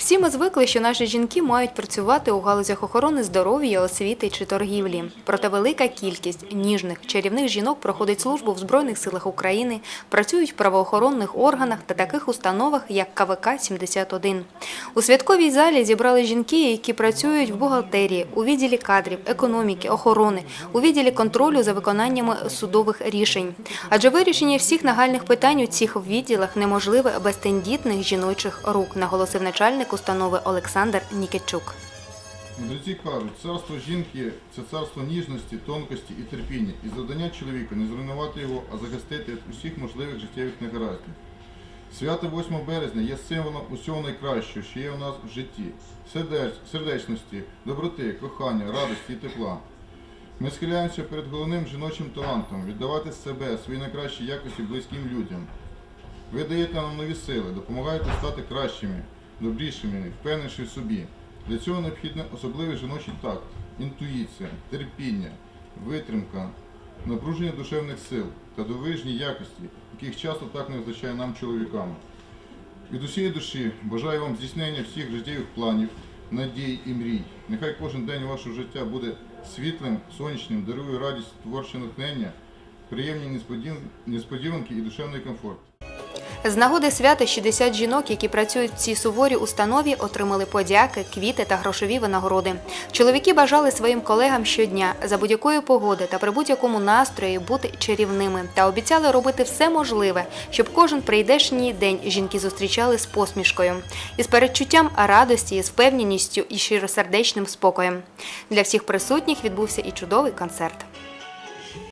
Всі ми звикли, що наші жінки мають працювати у галузях охорони здоров'я, освіти чи торгівлі. Проте велика кількість ніжних чарівних жінок проходить службу в Збройних силах України, працюють в правоохоронних органах та таких установах, як КВК 71 У святковій залі зібрали жінки, які працюють в бухгалтерії, у відділі кадрів, економіки, охорони, у відділі контролю за виконаннями судових рішень. Адже вирішення всіх нагальних питань у цих відділах неможливе без тендітних жіночих рук, наголосив начальник установи Олександр Нікітчук. Мудреці кажуть, царство жінки це царство ніжності, тонкості і терпіння, і завдання чоловіка не зруйнувати його, а захистити від усіх можливих життєвих негараздів. Свято 8 березня є символом усього найкращого, що є у нас в житті сердеч- сердечності, доброти, кохання, радості і тепла. Ми схиляємося перед головним жіночим талантом віддавати себе, свої найкращі якості близьким людям. Ви даєте нам нові сили, допомагаєте стати кращими, добрішими, впевненіші в собі. Для цього необхідний особливий жіночий такт, інтуїція, терпіння, витримка, напруження душевних сил та довижні якості, яких часто так не вистачає нам чоловікам. Від усієї душі бажаю вам здійснення всіх життєвих планів, надій і мрій. Нехай кожен день вашого життя буде світлим, сонячним, дарує радість, творче натхнення, приємні несподіванки і душевний комфорт. З нагоди свята 60 жінок, які працюють в цій суворій установі, отримали подяки, квіти та грошові винагороди. Чоловіки бажали своїм колегам щодня за будь-якої погоди та при будь-якому настрої бути чарівними та обіцяли робити все можливе, щоб кожен прийдешній день жінки зустрічали з посмішкою, із передчуттям радості, з впевненістю і щиросердечним спокоєм. Для всіх присутніх відбувся і чудовий концерт.